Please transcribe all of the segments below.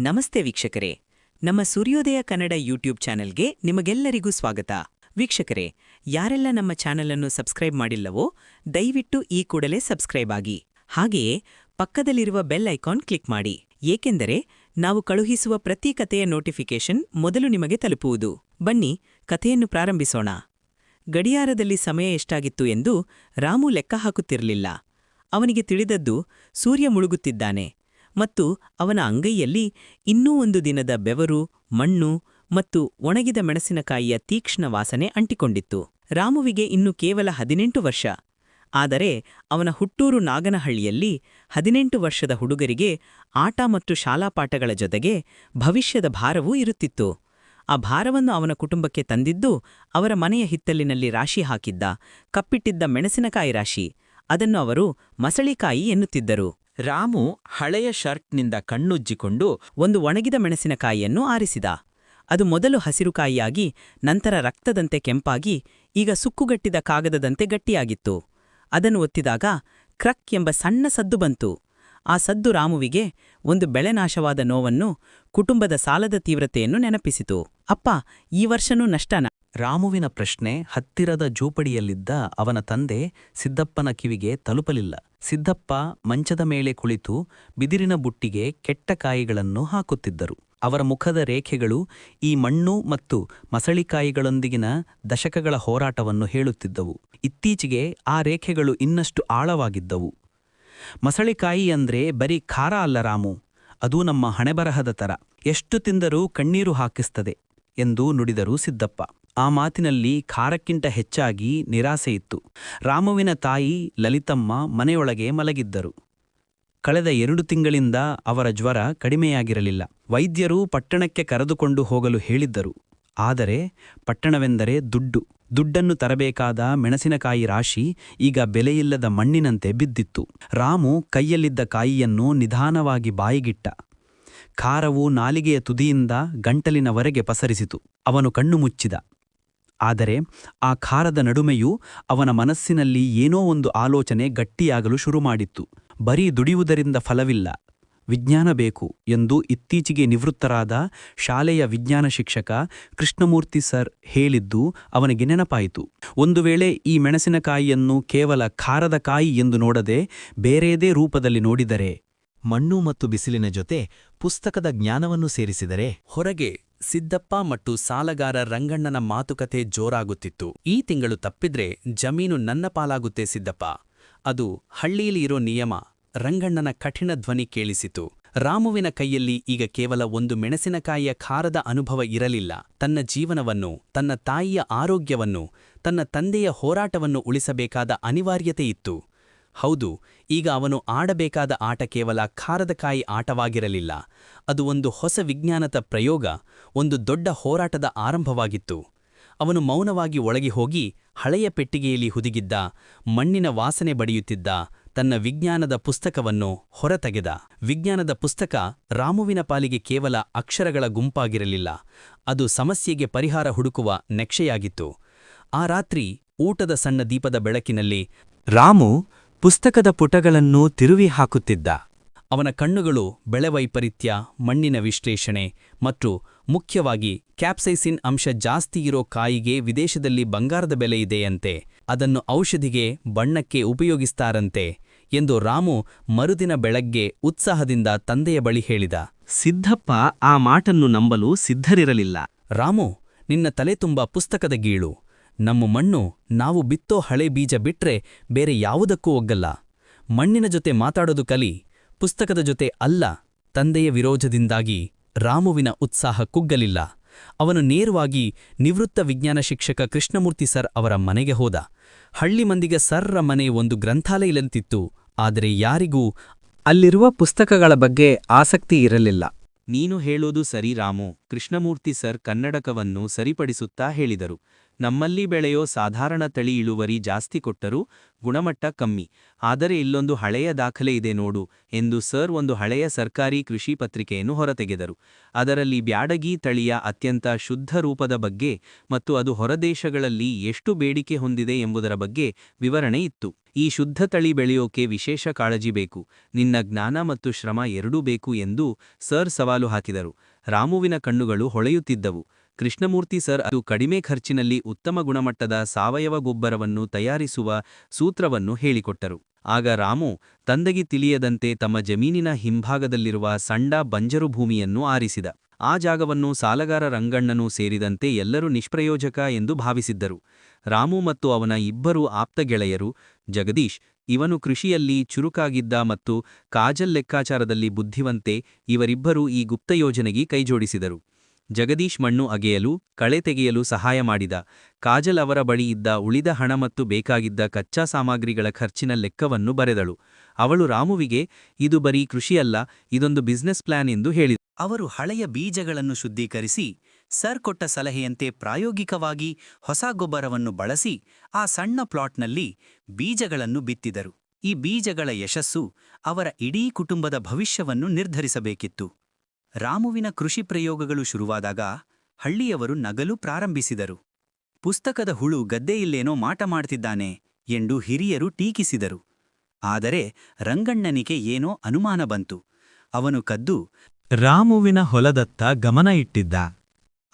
ನಮಸ್ತೆ ವೀಕ್ಷಕರೇ. ನಮ್ಮ ಸೂರ್ಯೋದಯ ಕನ್ನಡ ಯೂಟ್ಯೂಬ್ ಚಾನೆಲ್ಗೆ ನಿಮಗೆಲ್ಲರಿಗೂ ಸ್ವಾಗತ. ವೀಕ್ಷಕರೇ, ಯಾರೆಲ್ಲ ನಮ್ಮ ಚಾನೆಲ್ ಅನ್ನು ಸಬ್ಸ್ಕ್ರೈಬ್ ಮಾಡಿಲ್ಲವೋ, ದಯವಿಟ್ಟು ಈ ಕೂಡಲೇ ಸಬ್ಸ್ಕ್ರೈಬ್ ಆಗಿ. ಹಾಗೆಯೇ, ಪಕ್ಕದಲ್ಲಿರುವ ಬೆಲ್ ಐಕಾನ್ ಕ್ಲಿಕ್ ಮಾಡಿ. ಏಕೆಂದರೆ, ನಾವು ಕಳುಹಿಸುವ ಪ್ರತಿ ಕಥೆಯ ನೋಟಿಫಿಕೇಶನ್ ಮೊದಲು ನಿಮಗೆ ತಲುಪುವುದು. ಬನ್ನಿ, ಕಥೆಯನ್ನು ಪ್ರಾರಂಭಿಸೋಣ. ಗಡಿಯಾರದಲ್ಲಿ ಸಮಯ ಎಷ್ಟಾಗಿತ್ತು ಎಂದು ರಾಮು ಲೆಕ್ಕ ಹಾಕುತ್ತಿರಲಿಲ್ಲ. ಅವನಿಗೆ ತಿಳಿದದ್ದು, ಸೂರ್ಯ ಮುಳುಗುತ್ತಿದ್ದಾನೆ. ಮತ್ತು ಅವನ ಅಂಗೈಯಲ್ಲಿ ಇನ್ನೂ ಒಂದು ದಿನದ ಬೆವರು, ಮಣ್ಣು ಮತ್ತು ಒಣಗಿದ ಮೆಣಸಿನಕಾಯಿಯ ತೀಕ್ಷ್ಣ ವಾಸನೆ ಅಂಟಿಕೊಂಡಿತ್ತು. ರಾಮುವಿಗೆ ಇನ್ನು ಕೇವಲ ಹದಿನೆಂಟು ವರ್ಷ. ಆದರೆ ಅವನ ಹುಟ್ಟೂರು ನಾಗನಹಳ್ಳಿಯಲ್ಲಿ ಹದಿನೆಂಟು ವರ್ಷದ ಹುಡುಗರಿಗೆ ಆಟ ಮತ್ತು ಶಾಲಾಪಾಠಗಳ ಜೊತೆಗೆ ಭವಿಷ್ಯದ ಭಾರವೂ ಇರುತ್ತಿತ್ತು. ಆ ಭಾರವನ್ನು ಅವನ ಕುಟುಂಬಕ್ಕೆ ತಂದಿದ್ದು ಅವರ ಮನೆಯ ಹಿತ್ತಲಿನಲ್ಲಿ ರಾಶಿ ಹಾಕಿದ್ದ, ಕಪ್ಪಿಟ್ಟಿದ್ದ ಮೆಣಸಿನಕಾಯಿ ರಾಶಿ. ಅದನ್ನು ಅವರು ಮಸಳಿಕಾಯಿ ಎನ್ನುತ್ತಿದ್ದರು. ರಾಮು ಹಳೆಯ ಶರ್ಟ್ನಿಂದ ಕಣ್ಣುಜ್ಜಿಕೊಂಡು ಒಂದು ಒಣಗಿದ ಮೆಣಸಿನಕಾಯಿಯನ್ನು ಆರಿಸಿದ. ಅದು ಮೊದಲು ಹಸಿರುಕಾಯಿಯಾಗಿ, ನಂತರ ರಕ್ತದಂತೆ ಕೆಂಪಾಗಿ, ಈಗ ಸುಕ್ಕುಗಟ್ಟಿದ ಕಾಗದದಂತೆ ಗಟ್ಟಿಯಾಗಿತ್ತು. ಅದನ್ನು ಒತ್ತಿದಾಗ ಕ್ರಕ್ ಎಂಬ ಸಣ್ಣ ಸದ್ದು ಬಂತು. ಆ ಸದ್ದು ರಾಮುವಿಗೆ ಒಂದು ಬೆಳೆನಾಶವಾದ ನೋವನ್ನು ಕುಟುಂಬದ ಸಾಲದ ತೀವ್ರತೆಯನ್ನು ನೆನಪಿಸಿತು. ಅಪ್ಪ, ಈ ವರ್ಷನೂ ನಷ್ಟನ? ರಾಮುವಿನ ಪ್ರಶ್ನೆ ಹತ್ತಿರದ ಜೋಪಡಿಯಲ್ಲಿದ್ದ ಅವನ ತಂದೆ ಸಿದ್ದಪ್ಪನ ಕಿವಿಗೆ ತಲುಪಲಿಲ್ಲ. ಸಿದ್ದಪ್ಪ ಮಂಚದ ಮೇಲೆ ಕುಳಿತು ಬಿದಿರಿನ ಬುಟ್ಟಿಗೆ ಕೆಟ್ಟ ಕಾಯಿಗಳನ್ನು ಹಾಕುತ್ತಿದ್ದರು. ಅವರ ಮುಖದ ರೇಖೆಗಳು ಈ ಮಣ್ಣು ಮತ್ತು ಮಸಳಿಕಾಯಿಗಳೊಂದಿಗಿನ ದಶಕಗಳ ಹೋರಾಟವನ್ನು ಹೇಳುತ್ತಿದ್ದವು. ಇತ್ತೀಚೆಗೆ ಆ ರೇಖೆಗಳು ಇನ್ನಷ್ಟು ಆಳವಾಗಿದ್ದವು. ಮಸಳಿಕಾಯಿ ಅಂದ್ರೆ ಬರೀ ಖಾರ ಅಲ್ಲ ರಾಮು, ಅದು ನಮ್ಮ ಹಣೆಬರಹದ ತರ. ಎಷ್ಟು ತಿಂದರೂ ಕಣ್ಣೀರು ಹಾಕಿಸ್ತದೆ ಎಂದು ನುಡಿದರು ಸಿದ್ದಪ್ಪ. ಆ ಮಾತಿನಲ್ಲಿ ಖಾರಕ್ಕಿಂತ ಹೆಚ್ಚಾಗಿ ನಿರಾಸೆಯಿತ್ತು ರಾಮುವಿನ ತಾಯಿ ಲಲಿತಮ್ಮ ಮನೆಯೊಳಗೆ ಮಲಗಿದ್ದರು. ಕಳೆದ ಎರಡು ತಿಂಗಳಿಂದ ಅವರ ಜ್ವರ ಕಡಿಮೆಯಾಗಿರಲಿಲ್ಲ. ವೈದ್ಯರು ಪಟ್ಟಣಕ್ಕೆ ಕರೆದುಕೊಂಡು ಹೋಗಲು ಹೇಳಿದ್ದರು. ಆದರೆ ಪಟ್ಟಣವೆಂದರೆ ದುಡ್ಡು. ದುಡ್ಡನ್ನು ತರಬೇಕಾದ ಮೆಣಸಿನಕಾಯಿ ರಾಶಿ ಈಗ ಬೆಲೆಯಿಲ್ಲದ ಮಣ್ಣಿನಂತೆ ಬಿದ್ದಿತ್ತು. ರಾಮು ಕೈಯಲ್ಲಿದ್ದ ಕಾಯಿಯನ್ನು ನಿಧಾನವಾಗಿ ಬಾಯಿಗಿಟ್ಟ. ಖಾರವು ನಾಲಿಗೆಯ ತುದಿಯಿಂದ ಗಂಟಲಿನವರೆಗೆ ಪಸರಿಸಿತು. ಅವನು ಕಣ್ಣು ಮುಚ್ಚಿದ. ಆದರೆ ಆ ಖಾರದ ನಡುಮೆಯೂ ಅವನ ಮನಸ್ಸಿನಲ್ಲಿ ಏನೋ ಒಂದು ಆಲೋಚನೆ ಗಟ್ಟಿಯಾಗಲು ಶುರುಮಾಡಿತ್ತು. ಬರೀ ದುಡಿಯುವುದರಿಂದ ಫಲವಿಲ್ಲ. ವಿಜ್ಞಾನ ಬೇಕು ಎಂದು ಇತ್ತೀಚೆಗೆ ನಿವೃತ್ತರಾದ ಶಾಲೆಯ ವಿಜ್ಞಾನ ಶಿಕ್ಷಕ ಕೃಷ್ಣಮೂರ್ತಿ ಸರ್ ಹೇಳಿದ್ದು ಅವನಿಗೆ ನೆನಪಾಯಿತು. ಒಂದು ವೇಳೆ ಈ ಮೆಣಸಿನಕಾಯಿಯನ್ನು ಕೇವಲ ಖಾರದ ಕಾಯಿ ಎಂದು ನೋಡದೆ ಬೇರೆಯದೇ ರೂಪದಲ್ಲಿ ನೋಡಿದರೆ ಮಣ್ಣು ಮತ್ತು ಬಿಸಿಲಿನ ಜೊತೆ ಪುಸ್ತಕದ ಜ್ಞಾನವನ್ನು ಸೇರಿಸಿದರೆ ಹೊರಗೆ ಸಿದ್ದಪ್ಪ ಮತ್ತು ಸಾಲಗಾರ ರಂಗಣ್ಣನ ಮಾತುಕತೆ ಜೋರಾಗುತ್ತಿತ್ತು. ಈ ತಿಂಗಳು ತಪ್ಪಿದ್ರೆ ಜಮೀನು ನನ್ನ ಪಾಲಾಗುತ್ತೆ ಸಿದ್ದಪ್ಪ. ಅದು ಹಳ್ಳಿಯಲ್ಲಿರೋ ನಿಯಮ. ರಂಗಣ್ಣನ ಕಠಿಣ ಧ್ವನಿ ಕೇಳಿಸಿತು. ರಾಮುವಿನ ಕೈಯಲ್ಲಿ ಈಗ ಕೇವಲ ಒಂದು ಮೆಣಸಿನಕಾಯಿಯ ಖಾರದ ಅನುಭವ ಇರಲಿಲ್ಲ. ತನ್ನ ಜೀವನವನ್ನು, ತನ್ನ ತಾಯಿಯ ಆರೋಗ್ಯವನ್ನು, ತನ್ನ ತಂದೆಯ ಹೋರಾಟವನ್ನು ಉಳಿಸಬೇಕಾದ ಅನಿವಾರ್ಯತೆ ಇತ್ತು. ಹೌದು ಈಗ ಅವನು ಆಡಬೇಕಾದ ಆಟ ಕೇವಲ ಖಾರದಕಾಯಿ ಆಟವಾಗಿರಲಿಲ್ಲ. ಅದು ಒಂದು ಹೊಸ ವಿಜ್ಞಾನದ ಪ್ರಯೋಗ, ಒಂದು ದೊಡ್ಡ ಹೋರಾಟದ ಆರಂಭವಾಗಿತ್ತು. ಅವನು ಮೌನವಾಗಿ ಒಳಗೆ ಹೋಗಿ ಹಳೆಯ ಪೆಟ್ಟಿಗೆಯಲ್ಲಿ ಹುದುಗಿದ್ದ, ಮಣ್ಣಿನ ವಾಸನೆ ಬಡಿಯುತ್ತಿದ್ದ ತನ್ನ ವಿಜ್ಞಾನದ ಪುಸ್ತಕವನ್ನು ಹೊರತೆಗೆದ. ವಿಜ್ಞಾನದ ಪುಸ್ತಕ ರಾಮುವಿನ ಪಾಲಿಗೆ ಕೇವಲ ಅಕ್ಷರಗಳ ಗುಂಪಾಗಿರಲಿಲ್ಲ, ಅದು ಸಮಸ್ಯೆಗೆ ಪರಿಹಾರ ಹುಡುಕುವ ನೆಕ್ಷೆಯಾಗಿತ್ತು. ಆ ರಾತ್ರಿ ಊಟದ ಸಣ್ಣ ದೀಪದ ಬೆಳಕಿನಲ್ಲಿ ರಾಮು ಪುಸ್ತಕದ ಪುಟಗಳನ್ನು ತಿರುವಿ ಹಾಕುತ್ತಿದ್ದ. ಅವನ ಕಣ್ಣುಗಳು ಬೆಳೆವೈಪರೀತ್ಯ ಮಣ್ಣಿನ ವಿಶ್ಲೇಷಣೆ ಮತ್ತು ಮುಖ್ಯವಾಗಿ ಕ್ಯಾಪ್ಸೈಸಿನ್ ಅಂಶ ಜಾಸ್ತಿ ಇರೋ ಕಾಯಿಗೆ ವಿದೇಶದಲ್ಲಿ ಬಂಗಾರದ ಬೆಲೆ ಇದೆಯಂತೆ ಅದನ್ನು ಔಷಧಿಗೆ ಬಣ್ಣಕ್ಕೆ ಉಪಯೋಗಿಸ್ತಾರಂತೆ ಎಂದು ರಾಮು ಮರುದಿನ ಬೆಳಗ್ಗೆ ಉತ್ಸಾಹದಿಂದ ತಂದೆಯ ಬಳಿ ಹೇಳಿದ. ಸಿದ್ಧಪ್ಪ ಆ ಮಾಟನ್ನು ನಂಬಲು ಸಿದ್ಧರಿರಲಿಲ್ಲ. ರಾಮು ನಿನ್ನ ತಲೆ ತುಂಬ ಪುಸ್ತಕದ ಗೀಳು. ನಮ್ಮ ಮಣ್ಣು ನಾವು ಬಿತ್ತೋ ಹಳೆ ಬೀಜ ಬಿಟ್ರೆ ಬೇರೆ ಯಾವುದಕ್ಕೂ ಒಗ್ಗಲ್ಲ. ಮಣ್ಣಿನ ಜೊತೆ ಮಾತಾಡೋದು ಕಲಿ, ಪುಸ್ತಕದ ಜೊತೆ ಅಲ್ಲ. ತಂದೆಯ ವಿರೋಧದಿಂದಾಗಿ ರಾಮುವಿನ ಉತ್ಸಾಹ ಕುಗ್ಗಲಿಲ್ಲ. ಅವನು ನೇರವಾಗಿ ನಿವೃತ್ತ ವಿಜ್ಞಾನ ಶಿಕ್ಷಕ ಕೃಷ್ಣಮೂರ್ತಿ ಸರ್ ಅವರ ಮನೆಗೆ ಹೋದ. ಹಳ್ಳಿ ಮಂದಿಗೆ ಸರ್ರ ಮನೆ ಒಂದು ಗ್ರಂಥಾಲಯಲಂತಿತ್ತು, ಆದರೆ ಯಾರಿಗೂ ಅಲ್ಲಿರುವ ಪುಸ್ತಕಗಳ ಬಗ್ಗೆ ಆಸಕ್ತಿ ಇರಲಿಲ್ಲ. ನೀನು ಹೇಳೋದು ಸರಿ ರಾಮು, ಕೃಷ್ಣಮೂರ್ತಿ ಸರ್ ಕನ್ನಡಕವನ್ನು ಸರಿಪಡಿಸುತ್ತಾ ಹೇಳಿದರು. ನಮ್ಮಲ್ಲಿ ಬೆಳೆಯೋ ಸಾಧಾರಣ ತಳಿ ಇಳುವರಿ ಜಾಸ್ತಿ ಕೊಟ್ಟರೂ ಗುಣಮಟ್ಟ ಕಮ್ಮಿ. ಆದರೆ ಇಲ್ಲೊಂದು ಹಳೆಯ ದಾಖಲೆ ಇದೆ ನೋಡು ಎಂದು ಸರ್ ಒಂದು ಹಳೆಯ ಸರ್ಕಾರಿ ಕೃಷಿ ಪತ್ರಿಕೆಯನ್ನು ಹೊರತೆಗೆದರು. ಅದರಲ್ಲಿ ಬ್ಯಾಡಗಿ ತಳಿಯ ಅತ್ಯಂತ ಶುದ್ಧ ರೂಪದ ಬಗ್ಗೆ ಮತ್ತು ಅದು ಹೊರದೇಶಗಳಲ್ಲಿ ಎಷ್ಟು ಬೇಡಿಕೆ ಹೊಂದಿದೆ ಎಂಬುದರ ಬಗ್ಗೆ ವಿವರಣೆ ಇತ್ತು. ಈ ಶುದ್ಧ ತಳಿ ಬೆಳೆಯೋಕೆ ವಿಶೇಷ ಕಾಳಜಿ ಬೇಕು. ನಿನ್ನ ಜ್ಞಾನ ಮತ್ತು ಶ್ರಮ ಎರಡೂ ಬೇಕು ಎಂದು ಸರ್ ಸವಾಲು ಹಾಕಿದರು. ರಾಮುವಿನ ಕಣ್ಣುಗಳು ಹೊಳೆಯುತ್ತಿದ್ದವು. ಕೃಷ್ಣಮೂರ್ತಿ ಸರ್, ಅದು ಕಡಿಮೆ ಖರ್ಚಿನಲ್ಲಿ ಉತ್ತಮ ಗುಣಮಟ್ಟದ ಸಾವಯವ ಗೊಬ್ಬರವನ್ನು ತಯಾರಿಸುವ ಸೂತ್ರವನ್ನು ಹೇಳಿಕೊಟ್ಟರು. ಆಗ ರಾಮು, ತಂದೆಗೆ ತಿಳಿಯದಂತೆ ತಮ್ಮ ಜಮೀನಿನ ಹಿಂಭಾಗದಲ್ಲಿರುವ ಸಂಡ ಬಂಜರು ಭೂಮಿಯನ್ನು ಆರಿಸಿದ. ಆ ಜಾಗವನ್ನು ಸಾಲಗಾರ ರಂಗಣ್ಣನೂ ಸೇರಿದಂತೆ ಎಲ್ಲರೂ ನಿಷ್ಪ್ರಯೋಜಕ ಎಂದು ಭಾವಿಸಿದ್ದರು. ರಾಮು ಮತ್ತು ಅವನ ಇಬ್ಬರು ಆಪ್ತ ಗೆಳೆಯರು, ಜಗದೀಶ್, ಇವನು ಕೃಷಿಯಲ್ಲಿ ಚುರುಕಾಗಿದ್ದ ಮತ್ತು ಕಾಜಲ್ ಲೆಕ್ಕಾಚಾರದಲ್ಲಿ ಬುದ್ಧಿವಂತೆ ಇವರಿಬ್ಬರೂ ಈ ಗುಪ್ತ ಯೋಜನೆಗೆ ಕೈಜೋಡಿಸಿದರು. ಜಗದೀಶ್ ಮಣ್ಣು ಅಗೆಯಲು, ಕಳೆ ತೆಗೆಯಲು ಸಹಾಯ ಮಾಡಿದ. ಕಾಜಲ್ ಅವರ ಬಳಿ ಇದ್ದ ಉಳಿದ ಹಣ ಮತ್ತು ಬೇಕಾಗಿದ್ದ ಕಚ್ಚಾ ಸಾಮಗ್ರಿಗಳ ಖರ್ಚಿನ ಲೆಕ್ಕವನ್ನು ಬರೆದಳು. ಅವಳು ರಾಮುವಿಗೆ, ಇದು ಬರೀ ಕೃಷಿಯಲ್ಲ, ಇದೊಂದು ಬಿಸ್ನೆಸ್ ಪ್ಲಾನ್ ಎಂದು ಹೇಳಿದರು ಅವರು ಹಳೆಯ ಬೀಜಗಳನ್ನು ಶುದ್ಧೀಕರಿಸಿ, ಸರ್ ಕೊಟ್ಟ ಸಲಹೆಯಂತೆ ಪ್ರಾಯೋಗಿಕವಾಗಿ ಹೊಸ ಗೊಬ್ಬರವನ್ನು ಬಳಸಿ, ಆ ಸಣ್ಣ ಪ್ಲಾಟ್ನಲ್ಲಿ ಬೀಜಗಳನ್ನು ಬಿತ್ತಿದರು. ಈ ಬೀಜಗಳ ಯಶಸ್ಸು ಅವರ ಇಡೀ ಕುಟುಂಬದ ಭವಿಷ್ಯವನ್ನು ನಿರ್ಧರಿಸಬೇಕಿತ್ತು. ರಾಮುವಿನ ಕೃಷಿ ಪ್ರಯೋಗಗಳು ಶುರುವಾದಾಗ ಹಳ್ಳಿಯವರು ನಗಲು ಪ್ರಾರಂಭಿಸಿದರು. ಪುಸ್ತಕದ ಹುಳು ಗದ್ದೆಯಿಲ್ಲೇನೋ ಮಾಟ ಮಾಡ್ತಿದ್ದಾನೆ ಎಂದು ಹಿರಿಯರು ಟೀಕಿಸಿದರು. ಆದರೆ ರಂಗಣ್ಣನಿಗೆ ಏನೋ ಅನುಮಾನ ಬಂತು. ಅವನು ಕದ್ದು ರಾಮುವಿನ ಹೊಲದತ್ತ ಗಮನ ಇಟ್ಟಿದ್ದ.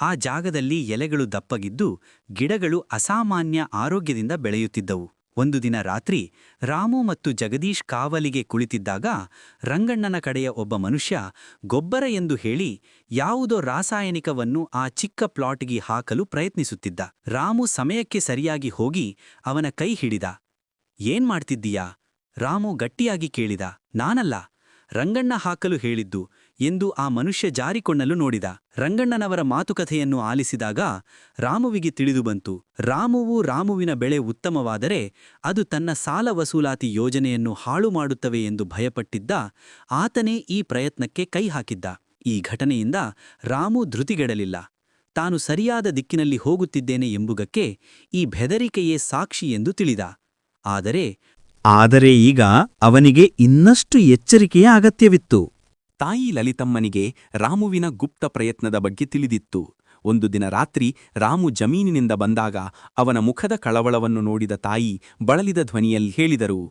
ಆ ಜಾಗದಲ್ಲಿ ಎಲೆಗಳು ದಪ್ಪಗಿದ್ದು ಗಿಡಗಳು ಅಸಾಮಾನ್ಯ ಆರೋಗ್ಯದಿಂದ ಬೆಳೆಯುತ್ತಿದ್ದವು. ಒಂದು ದಿನ ರಾತ್ರಿ ರಾಮು ಮತ್ತು ಜಗದೀಶ್ ಕಾವಲಿಗೆ ಕುಳಿತಿದ್ದಾಗ ರಂಗಣ್ಣನ ಕಡೆಯ ಒಬ್ಬ ಮನುಷ್ಯ ಗೊಬ್ಬರ ಎಂದು ಹೇಳಿ ಯಾವುದೋ ರಾಸಾಯನಿಕವನ್ನು ಆ ಚಿಕ್ಕ ಪ್ಲಾಟ್ಗೆ ಹಾಕಲು ಪ್ರಯತ್ನಿಸುತ್ತಿದ್ದ. ರಾಮು ಸಮಯಕ್ಕೆ ಸರಿಯಾಗಿ ಹೋಗಿ ಅವನ ಕೈ ಹಿಡಿದ. ಏನ್ ಮಾಡ್ತಿದ್ದೀಯಾ? ರಾಮು ಗಟ್ಟಿಯಾಗಿ ಕೇಳಿದ. ನಾನಲ್ಲ. ರಂಗಣ್ಣ ಹಾಕಲು ಹೇಳಿದ್ದು ಎಂದು ಆ ಮನುಷ್ಯ ಜಾರಿಕೊಳ್ಳಲು ನೋಡಿದ. ರಂಗಣ್ಣನವರ ಮಾತುಕಥೆಯನ್ನು ಆಲಿಸಿದಾಗ ರಾಮುವಿಗೆ ತಿಳಿದುಬಂತು ರಾಮುವು ರಾಮುವಿನ ಬೆಳೆ ಉತ್ತಮವಾದರೆ ಅದು ತನ್ನ ಸಾಲ ವಸೂಲಾತಿ ಯೋಜನೆಯನ್ನು ಹಾಳು ಮಾಡುತ್ತವೆ ಎಂದು ಭಯಪಟ್ಟಿದ್ದ ಆತನೇ ಈ ಪ್ರಯತ್ನಕ್ಕೆ ಕೈ ಹಾಕಿದ್ದ. ಈ ಘಟನೆಯಿಂದ ರಾಮು ಧೃತಿಗೆಡಲಿಲ್ಲ. ತಾನು ಸರಿಯಾದ ದಿಕ್ಕಿನಲ್ಲಿ ಹೋಗುತ್ತಿದ್ದೇನೆ ಎಂಬುದಕ್ಕೆ ಈ ಬೆದರಿಕೆಯೇ ಸಾಕ್ಷಿ ಎಂದು ತಿಳಿದ. ಆದರೆ ಆದರೆ ಈಗ ಅವನಿಗೆ ಇನ್ನಷ್ಟು ಎಚ್ಚರಿಕೆಯ ಅಗತ್ಯವಿತ್ತು. ತಾಯಿ ಲಲಿತಮ್ಮನಿಗೆ ರಾಮುವಿನ ಗುಪ್ತ ಪ್ರಯತ್ನದ ಬಗ್ಗೆ ತಿಳಿದಿತ್ತು. ಒಂದು ದಿನ ರಾತ್ರಿ ರಾಮು ಜಮೀನಿನಿಂದ ಬಂದಾಗ ಅವನ ಮುಖದ ಕಳವಳವನ್ನು ನೋಡಿದ ತಾಯಿ ಬಳಲಿದ ಧ್ವನಿಯಲ್ಲಿ ಹೇಳಿದರು,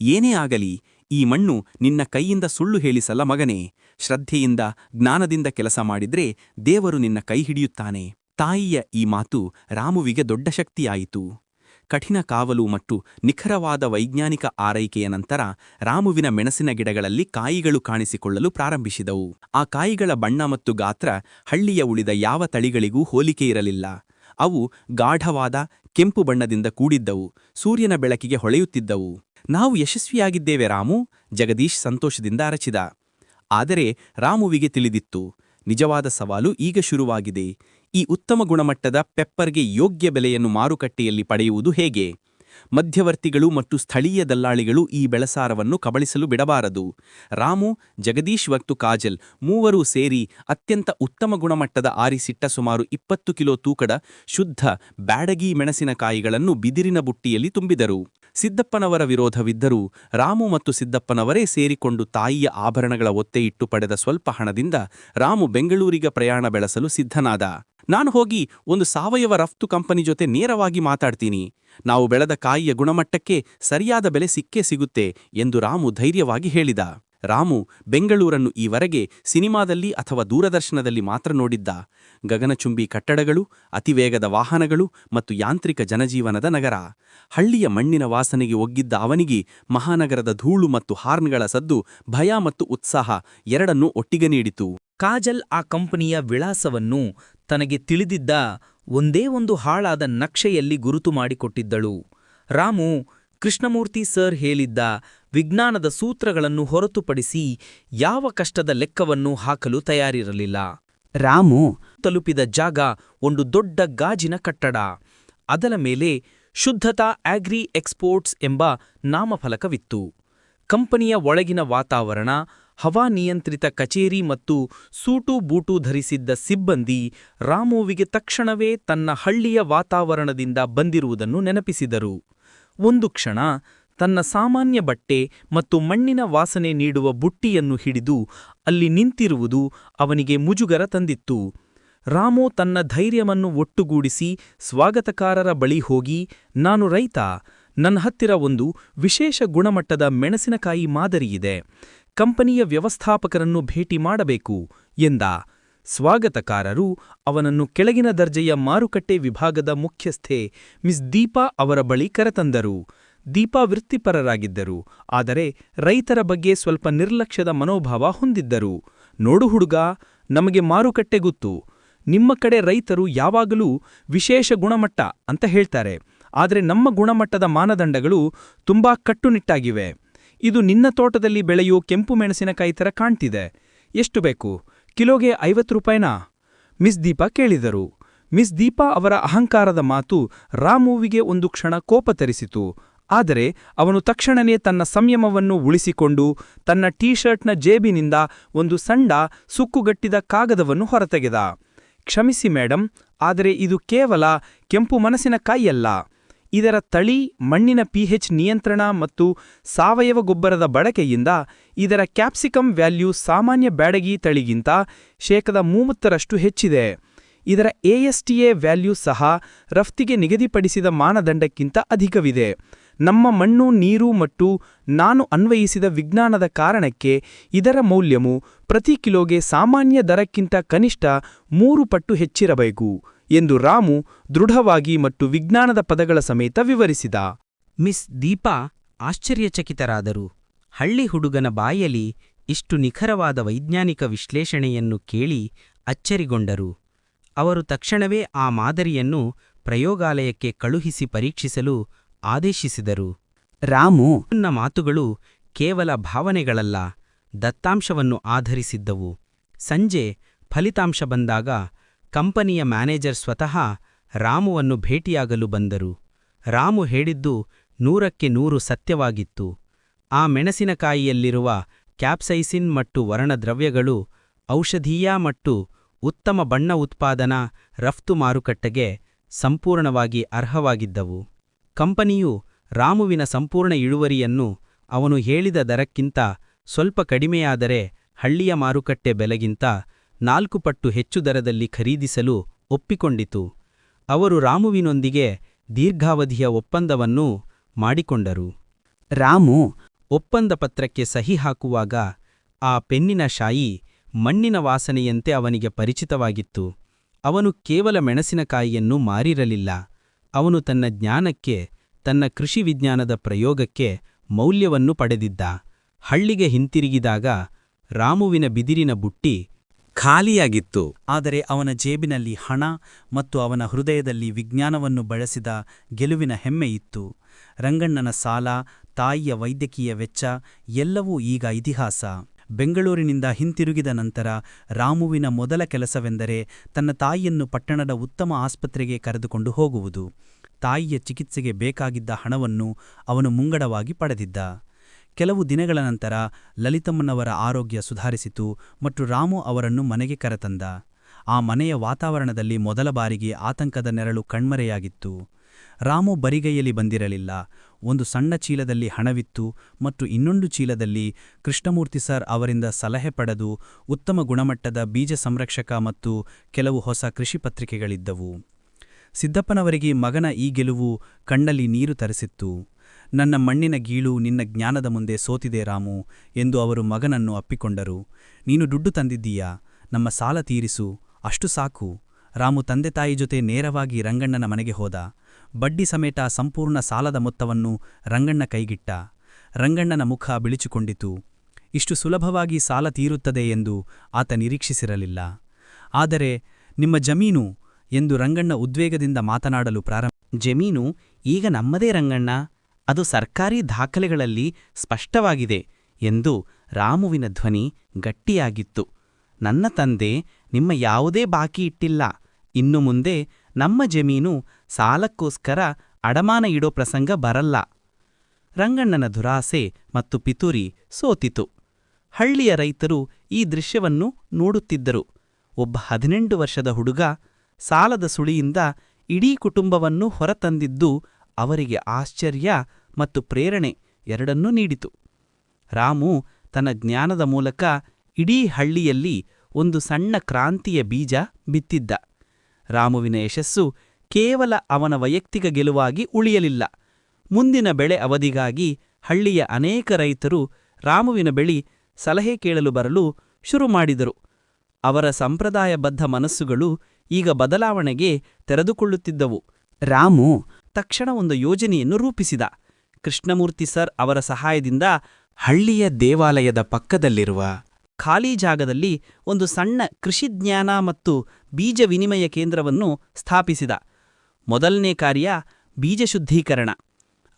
ಏನೇ ಆಗಲಿ, ಈ ಮಣ್ಣು ನಿನ್ನ ಕೈಯಿಂದ ಸುಳ್ಳು ಹೇಳಿಸಲ್ಲ ಮಗನೇ. ಶ್ರದ್ಧೆಯಿಂದ, ಜ್ಞಾನದಿಂದ ಕೆಲಸ ಮಾಡಿದ್ರೆ ದೇವರು ನಿನ್ನ ಕೈ ಹಿಡಿಯುತ್ತಾನೆ. ತಾಯಿಯ ಈ ಮಾತು ರಾಮುವಿಗೆ ದೊಡ್ಡ ಶಕ್ತಿಯಾಯಿತು. ಕಠಿಣ ಕಾವಲು ಮತ್ತು ನಿಖರವಾದ ವೈಜ್ಞಾನಿಕ ಆರೈಕೆಯ ನಂತರ ರಾಮುವಿನ ಮೆಣಸಿನ ಗಿಡಗಳಲ್ಲಿ ಕಾಯಿಗಳು ಕಾಣಿಸಿಕೊಳ್ಳಲು ಪ್ರಾರಂಭಿಸಿದವು. ಆ ಕಾಯಿಗಳ ಬಣ್ಣ ಮತ್ತು ಗಾತ್ರ ಹಳ್ಳಿಯ ಉಳಿದ ಯಾವ ತಳಿಗಳಿಗೂ ಹೋಲಿಕೆ ಇರಲಿಲ್ಲ. ಅವು ಗಾಢವಾದ, ಕೆಂಪು ಬಣ್ಣದಿಂದ ಕೂಡಿದ್ದವು, ಸೂರ್ಯನ ಬೆಳಕಿಗೆ ಹೊಳೆಯುತ್ತಿದ್ದವು. ನಾವು ಯಶಸ್ವಿಯಾಗಿದ್ದೇವೆ ರಾಮು, ಜಗದೀಶ್ ಸಂತೋಷದಿಂದ ಅರಚಿದ. ಆದರೆ ರಾಮುವಿಗೆ ತಿಳಿದಿತ್ತು ನಿಜವಾದ ಸವಾಲು ಈಗ ಶುರುವಾಗಿದೆ. ಈ ಉತ್ತಮ ಗುಣಮಟ್ಟದ ಪೆಪ್ಪರ್ಗೆ ಯೋಗ್ಯ ಬೆಲೆಯನ್ನು ಮಾರುಕಟ್ಟೆಯಲ್ಲಿ ಪಡೆಯುವುದು ಹೇಗೆ? ಮಧ್ಯವರ್ತಿಗಳು ಮತ್ತು ಸ್ಥಳೀಯ ದಲ್ಲಾಳಿಗಳು ಈ ಬೆಳಸಾರವನ್ನು ಕಬಳಿಸಲು ಬಿಡಬಾರದು. ರಾಮು, ಜಗದೀಶ್ ಮತ್ತು ಕಾಜಲ್ ಮೂವರೂ ಸೇರಿ ಅತ್ಯಂತ ಉತ್ತಮ ಗುಣಮಟ್ಟದ ಆರಿಸಿಟ್ಟ ಸುಮಾರು ಇಪ್ಪತ್ತು ಕಿಲೋ ತೂಕದ ಶುದ್ಧ ಬ್ಯಾಡಗಿ ಮೆಣಸಿನಕಾಯಿಗಳನ್ನು ಬಿದಿರಿನ ಬುಟ್ಟಿಯಲ್ಲಿ ತುಂಬಿದರು. ಸಿದ್ದಪ್ಪನವರ ವಿರೋಧವಿದ್ದರೂ ರಾಮು ಮತ್ತು ಸಿದ್ದಪ್ಪನವರೇ ಸೇರಿಕೊಂಡು ತಾಯಿಯ ಆಭರಣಗಳ ಒತ್ತೆ ಇಟ್ಟು ಪಡೆದ ಸ್ವಲ್ಪ ಹಣದಿಂದ ರಾಮು ಬೆಂಗಳೂರಿಗೆ ಪ್ರಯಾಣ ಬೆಳೆಸಲು ಸಿದ್ಧನಾದ. ನಾನು ಹೋಗಿ ಒಂದು ಸಾವಯವ ರಫ್ತು ಕಂಪನಿ ಜೊತೆ ನೇರವಾಗಿ ಮಾತಾಡ್ತೀನಿ. ನಾವು ಬೆಳೆದ ಕಾಯಿಯ ಗುಣಮಟ್ಟಕ್ಕೆ ಸರಿಯಾದ ಬೆಲೆ ಸಿಕ್ಕೇ ಸಿಗುತ್ತೆ ಎಂದು ರಾಮು ಧೈರ್ಯವಾಗಿ ಹೇಳಿದ. ರಾಮು ಬೆಂಗಳೂರನ್ನು ಈವರೆಗೆ ಸಿನಿಮಾದಲ್ಲಿ ಅಥವಾ ದೂರದರ್ಶನದಲ್ಲಿ ಮಾತ್ರ ನೋಡಿದ್ದ. ಗಗನಚುಂಬಿ ಕಟ್ಟಡಗಳು, ಅತಿವೇಗದ ವಾಹನಗಳು ಮತ್ತು ಯಾಂತ್ರಿಕ ಜನಜೀವನದ ನಗರ. ಹಳ್ಳಿಯ ಮಣ್ಣಿನ ವಾಸನೆಗೆ ಒಗ್ಗಿದ್ದ ಅವನಿಗೆ ಮಹಾನಗರದ ಧೂಳು ಮತ್ತು ಹಾರ್ನ್ಗಳ ಸದ್ದು, ಭಯ ಮತ್ತು ಉತ್ಸಾಹ ಎರಡನ್ನೂ ಒಟ್ಟಿಗೆ ನೀಡಿತು. ಕಾಜಲ್ ಆ ಕಂಪನಿಯ ವಿಳಾಸವನ್ನು ತನಗೆ ತಿಳಿದಿದ್ದ, ಒಂದೇ ಒಂದು ಹಾಳಾದ ನಕ್ಷೆಯಲ್ಲಿ ಗುರುತು ಮಾಡಿಕೊಟ್ಟಿದ್ದಳು. ರಾಮು ಕೃಷ್ಣಮೂರ್ತಿ ಸರ್ ಹೇಳಿದ್ದ ವಿಜ್ಞಾನದ ಸೂತ್ರಗಳನ್ನು ಹೊರತುಪಡಿಸಿ ಯಾವ ಕಷ್ಟದ ಲೆಕ್ಕವನ್ನು ಹಾಕಲು ತಯಾರಿರಲಿಲ್ಲ. ರಾಮು ತಲುಪಿದ ಜಾಗ ಒಂದು ದೊಡ್ಡ ಗಾಜಿನ ಕಟ್ಟಡ. ಅದರ ಮೇಲೆ ಶುದ್ಧತಾ ಆಗ್ರಿ ಎಕ್ಸ್ಪೋರ್ಟ್ಸ್ ಎಂಬ ನಾಮಫಲಕವಿತ್ತು. ಕಂಪನಿಯ ಒಳಗಿನ ವಾತಾವರಣ ಹವಾನಿಯಂತ್ರಿತ ಕಚೇರಿ ಮತ್ತು ಸೂಟು ಬೂಟು ಧರಿಸಿದ್ದ ಸಿಬ್ಬಂದಿ ರಾಮುವಿಗೆ ತಕ್ಷಣವೇ ತನ್ನ ಹಳ್ಳಿಯ ವಾತಾವರಣದಿಂದ ಬಂದಿರುವುದನ್ನು ನೆನಪಿಸಿದರು. ಒಂದು ಕ್ಷಣ ತನ್ನ ಸಾಮಾನ್ಯ ಬಟ್ಟೆ ಮತ್ತು ಮಣ್ಣಿನ ವಾಸನೆ ನೀಡುವ ಬುಟ್ಟಿಯನ್ನು ಹಿಡಿದು ಅಲ್ಲಿ ನಿಂತಿರುವುದು ಅವನಿಗೆ ಮುಜುಗರ ತಂದಿತ್ತು. ರಾಮೋ ತನ್ನ ಧೈರ್ಯವನ್ನು ಒಟ್ಟುಗೂಡಿಸಿ ಸ್ವಾಗತಕಾರರ ಬಳಿ ಹೋಗಿ, ನಾನು ರೈತ, ನನ್ನ ಹತ್ತಿರ ಒಂದು ವಿಶೇಷ ಗುಣಮಟ್ಟದ ಮೆಣಸಿನಕಾಯಿ ಮಾದರಿಯಿದೆ ಕಂಪನಿಯ ವ್ಯವಸ್ಥಾಪಕರನ್ನು ಭೇಟಿ ಮಾಡಬೇಕು, ಎಂದ. ಸ್ವಾಗತಕಾರರು ಅವನನ್ನು ಕೆಳಗಿನ ದರ್ಜೆಯ ಮಾರುಕಟ್ಟೆ ವಿಭಾಗದ ಮುಖ್ಯಸ್ಥೆ ಮಿಸ್ ದೀಪಾ ಅವರ ಬಳಿ ಕರೆತಂದರು. ದೀಪಾ ವೃತ್ತಿಪರರಾಗಿದ್ದರು, ಆದರೆ ರೈತರ ಬಗ್ಗೆ ಸ್ವಲ್ಪ ನಿರ್ಲಕ್ಷ್ಯದ ಮನೋಭಾವ ಹೊಂದಿದ್ದರು. ನೋಡು ಹುಡುಗ, ನಮಗೆ ಮಾರುಕಟ್ಟೆ ಗೊತ್ತು. ನಿಮ್ಮ ಕಡೆ ರೈತರು ಯಾವಾಗಲೂ ವಿಶೇಷ ಗುಣಮಟ್ಟ ಅಂತ ಹೇಳ್ತಾರೆ, ಆದರೆ ನಮ್ಮ ಗುಣಮಟ್ಟದ ಮಾನದಂಡಗಳು ತುಂಬಾ ಕಟ್ಟುನಿಟ್ಟಾಗಿವೆ. ಇದು ನಿನ್ನ ತೋಟದಲ್ಲಿ ಬೆಳೆಯೋ ಕೆಂಪು ಮೆಣಸಿನಕಾಯಿ ಥರ ಕಾಣ್ತಿದೆ. ಎಷ್ಟು ಬೇಕು? ಕಿಲೋಗೆ ಐವತ್ತು ರೂಪಾಯಿನಾ? ಮಿಸ್ ದೀಪಾ ಕೇಳಿದರು. ಮಿಸ್ ದೀಪಾ ಅವರ ಅಹಂಕಾರದ ಮಾತು ರಾಮುವಿಗೆ ಒಂದು ಕ್ಷಣ ಕೋಪ ತರಿಸಿತು. ಆದರೆ ಅವನು ತಕ್ಷಣನೇ ತನ್ನ ಸಂಯಮವನ್ನು ಉಳಿಸಿಕೊಂಡು ತನ್ನ ಟೀ ಶರ್ಟ್ನ ಜೇಬಿನಿಂದ ಒಂದು ಸಣ್ಣ ಸುಕ್ಕುಗಟ್ಟಿದ ಕಾಗದವನ್ನು ಹೊರತೆಗೆದ. ಕ್ಷಮಿಸಿ ಮೇಡಂ, ಆದರೆ ಇದು ಕೇವಲ ಕೆಂಪು ಮನಸ್ಸಿನ ಕೈಯಲ್ಲ. ಇದರ ತಳಿ ಮಣ್ಣಿನ ಪಿಹೆಚ್ ನಿಯಂತ್ರಣ ಮತ್ತು ಸಾವಯವ ಗೊಬ್ಬರದ ಬಳಕೆಯಿಂದ ಇದರ ಕ್ಯಾಪ್ಸಿಕಂ ವ್ಯಾಲ್ಯೂ ಸಾಮಾನ್ಯ ಬ್ಯಾಡಗಿ ತಳಿಗಿಂತ ಶೇಕದ ಮೂವತ್ತರಷ್ಟು ಹೆಚ್ಚಿದೆ. ಇದರ ಎಎಸ್ಟಿಎ ವ್ಯಾಲ್ಯೂ ಸಹ ರಫ್ತಿಗೆ ನಿಗದಿಪಡಿಸಿದ ಮಾನದಂಡಕ್ಕಿಂತ ಅಧಿಕವಿದೆ. ನಮ್ಮ ಮಣ್ಣು, ನೀರು ಮತ್ತು ನಾನು ಅನ್ವಯಿಸಿದ ವಿಜ್ಞಾನದ ಕಾರಣಕ್ಕೆ ಇದರ ಮೌಲ್ಯವು ಪ್ರತಿ ಕಿಲೋಗೆ ಸಾಮಾನ್ಯ ದರಕ್ಕಿಂತ ಕನಿಷ್ಠ ಮೂರು ಪಟ್ಟು ಹೆಚ್ಚಿರಬೇಕು ಎಂದು ರಾಮು ದೃಢವಾಗಿ ಮತ್ತು ವಿಜ್ಞಾನದ ಪದಗಳ ಸಮೇತ ವಿವರಿಸಿದ. ಮಿಸ್ ದೀಪಾ ಆಶ್ಚರ್ಯಚಕಿತರಾದರು. ಹಳ್ಳಿ ಹುಡುಗನ ಬಾಯಲಿ ಇಷ್ಟು ನಿಖರವಾದ ವೈಜ್ಞಾನಿಕ ವಿಶ್ಲೇಷಣೆಯನ್ನು ಕೇಳಿ ಅಚ್ಚರಿಗೊಂಡರು. ಅವರು ತಕ್ಷಣವೇ ಆ ಮಾದರಿಯನ್ನು ಪ್ರಯೋಗಾಲಯಕ್ಕೆ ಕಳುಹಿಸಿ ಪರೀಕ್ಷಿಸಲು ಆದೇಶಿಸಿದರು. ರಾಮು ನನ್ನ ಮಾತುಗಳು ಕೇವಲ ಭಾವನೆಗಳಲ್ಲ, ದತ್ತಾಂಶವನ್ನು ಆಧರಿಸಿದ್ದವು. ಸಂಜೆ ಫಲಿತಾಂಶ ಬಂದಾಗ ಕಂಪನಿಯ ಮ್ಯಾನೇಜರ್ ಸ್ವತಃ ರಾಮುವನ್ನು ಭೇಟಿಯಾಗಲು ಬಂದರು. ರಾಮು ಹೇಳಿದ್ದು ನೂರಕ್ಕೆ ನೂರು ಸತ್ಯವಾಗಿತ್ತು. ಆ ಮೆಣಸಿನಕಾಯಿಯಲ್ಲಿರುವ ಕ್ಯಾಪ್ಸೈಸಿನ್ ಮತ್ತು ವರ್ಣದ್ರವ್ಯಗಳು ಔಷಧೀಯ ಮತ್ತು ಉತ್ತಮ ಬಣ್ಣ ಉತ್ಪಾದನಾ ರಫ್ತು ಮಾರುಕಟ್ಟೆಗೆ ಸಂಪೂರ್ಣವಾಗಿ ಅರ್ಹವಾಗಿದ್ದವು. ಕಂಪನಿಯು ರಾಮುವಿನ ಸಂಪೂರ್ಣ ಇಳುವರಿಯನ್ನು ಅವನು ಹೇಳಿದ ದರಕ್ಕಿಂತ ಸ್ವಲ್ಪ ಕಡಿಮೆಯಾದರೆ ಹಳ್ಳಿಯ ಮಾರುಕಟ್ಟೆ ಬೆಲೆಗಿಂತ ನಾಲ್ಕು ಪಟ್ಟು ಹೆಚ್ಚು ದರದಲ್ಲಿ ಖರೀದಿಸಲು ಒಪ್ಪಿಕೊಂಡಿತು. ಅವರು ರಾಮುವಿನೊಂದಿಗೆ ದೀರ್ಘಾವಧಿಯ ಒಪ್ಪಂದವನ್ನು ಮಾಡಿಕೊಂಡರು. ರಾಮು ಒಪ್ಪಂದ ಪತ್ರಕ್ಕೆ ಸಹಿ ಹಾಕುವಾಗ ಆ ಪೆನ್ನಿನ ಶಾಯಿ ಮಣ್ಣಿನ ವಾಸನೆಯಂತೆ ಅವನಿಗೆ ಪರಿಚಿತವಾಗಿತ್ತು. ಅವನು ಕೇವಲ ಮೆಣಸಿನಕಾಯಿಯನ್ನು ಮಾರಿರಲಿಲ್ಲ. ಅವನು ತನ್ನ ಜ್ಞಾನಕ್ಕೆ, ತನ್ನ ಕೃಷಿ ವಿಜ್ಞಾನದ ಪ್ರಯೋಗಕ್ಕೆ ಮೌಲ್ಯವನ್ನು ಪಡೆದಿದ್ದ. ಹಳ್ಳಿಗೆ ಹಿಂತಿರುಗಿದಾಗ ರಾಮುವಿನ ಬಿದಿರಿನ ಬುಟ್ಟಿ ಖಾಲಿಯಾಗಿತ್ತು. ಆದರೆ ಅವನ ಜೇಬಿನಲ್ಲಿ ಹಣ ಮತ್ತು ಅವನ ಹೃದಯದಲ್ಲಿ ವಿಜ್ಞಾನವನ್ನು ಬಳಸಿದ ಗೆಲುವಿನ ಹೆಮ್ಮೆ ಇತ್ತು. ರಂಗಣ್ಣನ ಸಾಲ ತಾಯಿಯ ವೈದ್ಯಕೀಯ ವೆಚ್ಚ ಎಲ್ಲವೂ ಈಗ ಇತಿಹಾಸ. ಬೆಂಗಳೂರಿನಿಂದ ಹಿಂತಿರುಗಿದ ನಂತರ ರಾಮುವಿನ ಮೊದಲ ಕೆಲಸವೆಂದರೆ ತನ್ನ ತಾಯಿಯನ್ನು ಪಟ್ಟಣದ ಉತ್ತಮ ಆಸ್ಪತ್ರೆಗೆ ಕರೆದುಕೊಂಡು ಹೋಗುವುದು. ತಾಯಿಯ ಚಿಕಿತ್ಸೆಗೆ ಬೇಕಾಗಿದ್ದ ಹಣವನ್ನು ಅವನು ಮುಂಗಡವಾಗಿ ಪಡೆದಿದ್ದ. ಕೆಲವು ದಿನಗಳ ನಂತರ ಲಲಿತಮ್ಮನವರ ಆರೋಗ್ಯ ಸುಧಾರಿಸಿತು ಮತ್ತು ರಾಮು ಅವರನ್ನು ಮನೆಗೆ ಕರೆತಂದ. ಆ ಮನೆಯ ವಾತಾವರಣದಲ್ಲಿ ಮೊದಲ ಬಾರಿಗೆ ಆತಂಕದ ನೆರಳು ಕಣ್ಮರೆಯಾಗಿತ್ತು. ರಾಮು ಬರಿಗೈಯಲ್ಲಿ ಬಂದಿರಲಿಲ್ಲ. ಒಂದು ಸಣ್ಣ ಚೀಲದಲ್ಲಿ ಹಣವಿತ್ತು ಮತ್ತು ಇನ್ನೊಂದು ಚೀಲದಲ್ಲಿ ಕೃಷ್ಣಮೂರ್ತಿ ಸರ್ ಅವರಿಂದ ಸಲಹೆ ಪಡೆದು ಉತ್ತಮ ಗುಣಮಟ್ಟದ ಬೀಜ ಸಂರಕ್ಷಕ ಮತ್ತು ಕೆಲವು ಹೊಸ ಕೃಷಿ ಪತ್ರಿಕೆಗಳಿದ್ದವು. ಸಿದ್ದಪ್ಪನವರಿಗೆ ಮಗನ ಈ ಗೆಲುವು ಕಣ್ಣಲ್ಲಿ ನೀರು ತರಿಸಿತ್ತು. ನನ್ನ ಮಣ್ಣಿನ ಗೀಳು ನಿನ್ನ ಜ್ಞಾನದ ಮುಂದೆ ಸೋತಿದೆ ರಾಮು ಎಂದು ಅವರು ಮಗನನ್ನು ಅಪ್ಪಿಕೊಂಡರು. ನೀನು ದುಡ್ಡು ತಂದಿದ್ದೀಯಾ? ನಮ್ಮ ಸಾಲ ತೀರಿಸು. ಅಷ್ಟು ಸಾಕು. ರಾಮು ತಂದೆ ತಾಯಿ ಜೊತೆ ನೇರವಾಗಿ ರಂಗಣ್ಣನ ಮನೆಗೆ ಹೋದ. ಬಡ್ಡಿ ಸಮೇತ ಸಂಪೂರ್ಣ ಸಾಲದ ಮೊತ್ತವನ್ನು ರಂಗಣ್ಣ ಕೈಗಿಟ್ಟ. ರಂಗಣ್ಣನ ಮುಖ ಬಿಳಿಚುಕೊಂಡಿತು. ಇಷ್ಟು ಸುಲಭವಾಗಿ ಸಾಲ ತೀರುತ್ತದೆ ಎಂದು ಆತ ನಿರೀಕ್ಷಿಸಿರಲಿಲ್ಲ. ಆದರೆ ನಿಮ್ಮ ಜಮೀನು ಎಂದು ರಂಗಣ್ಣ ಉದ್ವೇಗದಿಂದ ಮಾತನಾಡಲು ಪ್ರಾರಂಭ ಜಮೀನು ಈಗ ನಮ್ಮದೇ ರಂಗಣ್ಣ. ಅದು ಸರ್ಕಾರಿ ದಾಖಲೆಗಳಲ್ಲಿ ಸ್ಪಷ್ಟವಾಗಿದೆ ಎಂದು ರಾಮುವಿನ ಧ್ವನಿ ಗಟ್ಟಿಯಾಗಿತ್ತು. ನನ್ನ ತಂದೆ ನಿಮ್ಮ ಯಾವುದೇ ಬಾಕಿ ಇಟ್ಟಿಲ್ಲ. ಇನ್ನು ಮುಂದೆ ನಮ್ಮ ಜಮೀನು ಸಾಲಕ್ಕೋಸ್ಕರ ಅಡಮಾನ ಇಡೋ ಪ್ರಸಂಗ ಬರಲ್ಲ. ರಂಗಣ್ಣನ ದುರಾಸೆ ಮತ್ತು ಪಿತೂರಿ ಸೋತಿತು. ಹಳ್ಳಿಯ ರೈತರು ಈ ದೃಶ್ಯವನ್ನು ನೋಡುತ್ತಿದ್ದರು. ಒಬ್ಬ ಹದಿನೆಂಟು ವರ್ಷದ ಹುಡುಗ ಸಾಲದ ಸುಳಿಯಿಂದ ಇಡೀ ಕುಟುಂಬವನ್ನು ಹೊರತಂದಿದ್ದು ಅವರಿಗೆ ಆಶ್ಚರ್ಯ ಮತ್ತು ಪ್ರೇರಣೆ ಎರಡನ್ನೂ ನೀಡಿತು. ರಾಮು ತನ್ನ ಜ್ಞಾನದ ಮೂಲಕ ಇಡೀ ಹಳ್ಳಿಯಲ್ಲಿ ಒಂದು ಸಣ್ಣ ಕ್ರಾಂತಿಯ ಬೀಜ ಬಿತ್ತಿದ್ದ. ರಾಮುವಿನ ಯಶಸ್ಸು ಕೇವಲ ಅವನ ವೈಯಕ್ತಿಕ ಗೆಲುವಾಗಿ ಉಳಿಯಲಿಲ್ಲ. ಮುಂದಿನ ಬೆಳೆ ಅವಧಿಗಾಗಿ ಹಳ್ಳಿಯ ಅನೇಕ ರೈತರು ರಾಮುವಿನ ಬಳಿ ಸಲಹೆ ಕೇಳಲು ಬರಲು ಶುರು ಮಾಡಿದರು. ಅವರ ಸಂಪ್ರದಾಯಬದ್ಧ ಮನಸ್ಸುಗಳು ಈಗ ಬದಲಾವಣೆಗೆ ತೆರೆದುಕೊಳ್ಳುತ್ತಿದ್ದವು. ರಾಮು ತಕ್ಷಣ ಒಂದು ಯೋಜನೆಯನ್ನು ರೂಪಿಸಿದ. ಕೃಷ್ಣಮೂರ್ತಿ ಸರ್ ಅವರ ಸಹಾಯದಿಂದ ಹಳ್ಳಿಯ ದೇವಾಲಯದ ಪಕ್ಕದಲ್ಲಿರುವ ಖಾಲಿ ಜಾಗದಲ್ಲಿ ಒಂದು ಸಣ್ಣ ಕೃಷಿಜ್ಞಾನ ಮತ್ತು ಬೀಜ ವಿನಿಮಯ ಕೇಂದ್ರವನ್ನು ಸ್ಥಾಪಿಸಿದ. ಮೊದಲನೇ ಕಾರ್ಯ ಬೀಜ ಶುದ್ಧೀಕರಣ.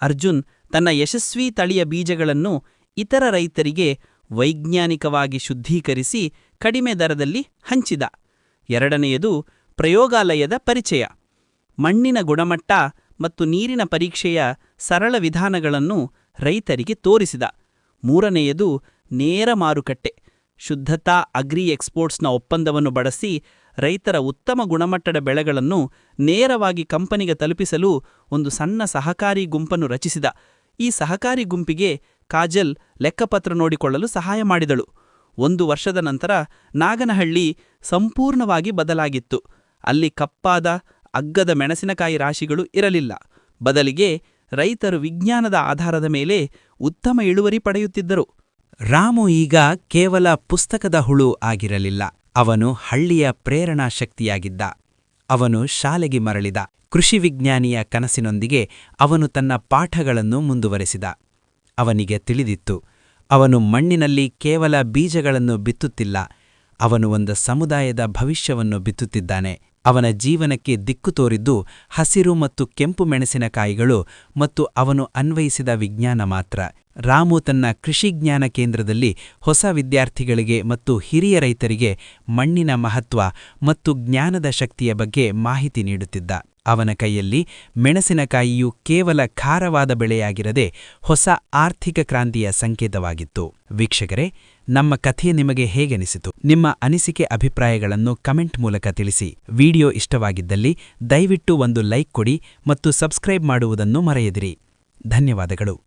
ಅರ್ಜುನ್ ತನ್ನ ಯಶಸ್ವಿ ತಳಿಯ ಬೀಜಗಳನ್ನು ಇತರ ರೈತರಿಗೆ ವೈಜ್ಞಾನಿಕವಾಗಿ ಶುದ್ಧೀಕರಿಸಿ ಕಡಿಮೆ ದರದಲ್ಲಿ ಹಂಚಿದ. ಎರಡನೆಯದು ಪ್ರಯೋಗಾಲಯದ ಪರಿಚಯ. ಮಣ್ಣಿನ ಗುಣಮಟ್ಟ ಮತ್ತು ನೀರಿನ ಪರೀಕ್ಷೆಯ ಸರಳ ವಿಧಾನಗಳನ್ನು ರೈತರಿಗೆ ತೋರಿಸಿದ. ಮೂರನೆಯದು ನೇರ ಮಾರುಕಟ್ಟೆ. ಶುದ್ಧತಾ ಅಗ್ರಿ ಎಕ್ಸ್ಪೋರ್ಟ್ಸ್ನ ಒಪ್ಪಂದವನ್ನು ಬಳಸಿ ರೈತರ ಉತ್ತಮ ಗುಣಮಟ್ಟದ ಬೆಳೆಗಳನ್ನು ನೇರವಾಗಿ ಕಂಪನಿಗೆ ತಲುಪಿಸಲು ಒಂದು ಸಣ್ಣ ಸಹಕಾರಿ ಗುಂಪನ್ನು ರಚಿಸಿದ. ಈ ಸಹಕಾರಿ ಗುಂಪಿಗೆ ಕಾಜಲ್ ಲೆಕ್ಕಪತ್ರ ನೋಡಿಕೊಳ್ಳಲು ಸಹಾಯ ಮಾಡಿದಳು. ಒಂದು ವರ್ಷದ ನಂತರ ನಾಗನಹಳ್ಳಿ ಸಂಪೂರ್ಣವಾಗಿ ಬದಲಾಗಿತ್ತು. ಅಲ್ಲಿ ಕಪ್ಪಾದ, ಅಗ್ಗದ ಮೆಣಸಿನಕಾಯಿ ರಾಶಿಗಳು ಇರಲಿಲ್ಲ. ಬದಲಿಗೆ ರೈತರು ವಿಜ್ಞಾನದ ಆಧಾರದ ಮೇಲೆ ಉತ್ತಮ ಇಳುವರಿ ಪಡೆಯುತ್ತಿದ್ದರು. ರಾಮು ಈಗ ಕೇವಲ ಪುಸ್ತಕದ ಹುಳು ಆಗಿರಲಿಲ್ಲ. ಅವನು ಹಳ್ಳಿಯ ಪ್ರೇರಣಾ ಶಕ್ತಿಯಾಗಿದ್ದ. ಅವನು ಶಾಲೆಗೆ ಮರಳಿದ. ಕೃಷಿ ವಿಜ್ಞಾನಿಯ ಕನಸಿನೊಂದಿಗೆ ಅವನು ತನ್ನ ಪಾಠಗಳನ್ನು ಮುಂದುವರೆಸಿದ. ಅವನಿಗೆ ತಿಳಿದಿತ್ತು. ಅವನು ಮಣ್ಣಿನಲ್ಲಿ ಕೇವಲ ಬೀಜಗಳನ್ನು ಬಿತ್ತುತ್ತಿಲ್ಲ. ಅವನು ಒಂದು ಸಮುದಾಯದ ಭವಿಷ್ಯವನ್ನು ಬಿತ್ತುತ್ತಿದ್ದಾನೆ. ಅವನ ಜೀವನಕ್ಕೆ ದಿಕ್ಕು ತೋರಿದ್ದು ಹಸಿರು ಮತ್ತು ಕೆಂಪು ಮೆಣಸಿನಕಾಯಿಗಳು ಮತ್ತು ಅವನು ಅನ್ವಯಿಸಿದ ವಿಜ್ಞಾನ ಮಾತ್ರ. ರಾಮು ತನ್ನ ಕೃಷಿ ಜ್ಞಾನ ಕೇಂದ್ರದಲ್ಲಿ ಹೊಸ ವಿದ್ಯಾರ್ಥಿಗಳಿಗೆ ಮತ್ತು ಹಿರಿಯ ರೈತರಿಗೆ ಮಣ್ಣಿನ ಮಹತ್ವ ಮತ್ತು ಜ್ಞಾನದ ಶಕ್ತಿಯ ಬಗ್ಗೆ ಮಾಹಿತಿ ನೀಡುತ್ತಿದ್ದ. ಅವನ ಕೈಯಲ್ಲಿ ಮೆಣಸಿನಕಾಯಿಯು ಕೇವಲ ಖಾರವಾದ ಬೆಳೆಯಾಗಿರದೆ ಹೊಸ ಆರ್ಥಿಕ ಕ್ರಾಂತಿಯ ಸಂಕೇತವಾಗಿತ್ತು. ವೀಕ್ಷಕರೇ ನಮ್ಮ ಕಥೆ ನಿಮಗೆ ಹೇಗೆನಿಸಿತು? ನಿಮ್ಮ ಅನಿಸಿಕೆ ಅಭಿಪ್ರಾಯಗಳನ್ನು ಕಮೆಂಟ್ ಮೂಲಕ ತಿಳಿಸಿ. ವಿಡಿಯೋ ಇಷ್ಟವಾಗಿದ್ದಲ್ಲಿ ದಯವಿಟ್ಟು ಒಂದು ಲೈಕ್ ಕೊಡಿ ಮತ್ತು ಸಬ್ಸ್ಕ್ರೈಬ್ ಮಾಡುವುದನ್ನು ಮರೆಯದಿರಿ. ಧನ್ಯವಾದಗಳು.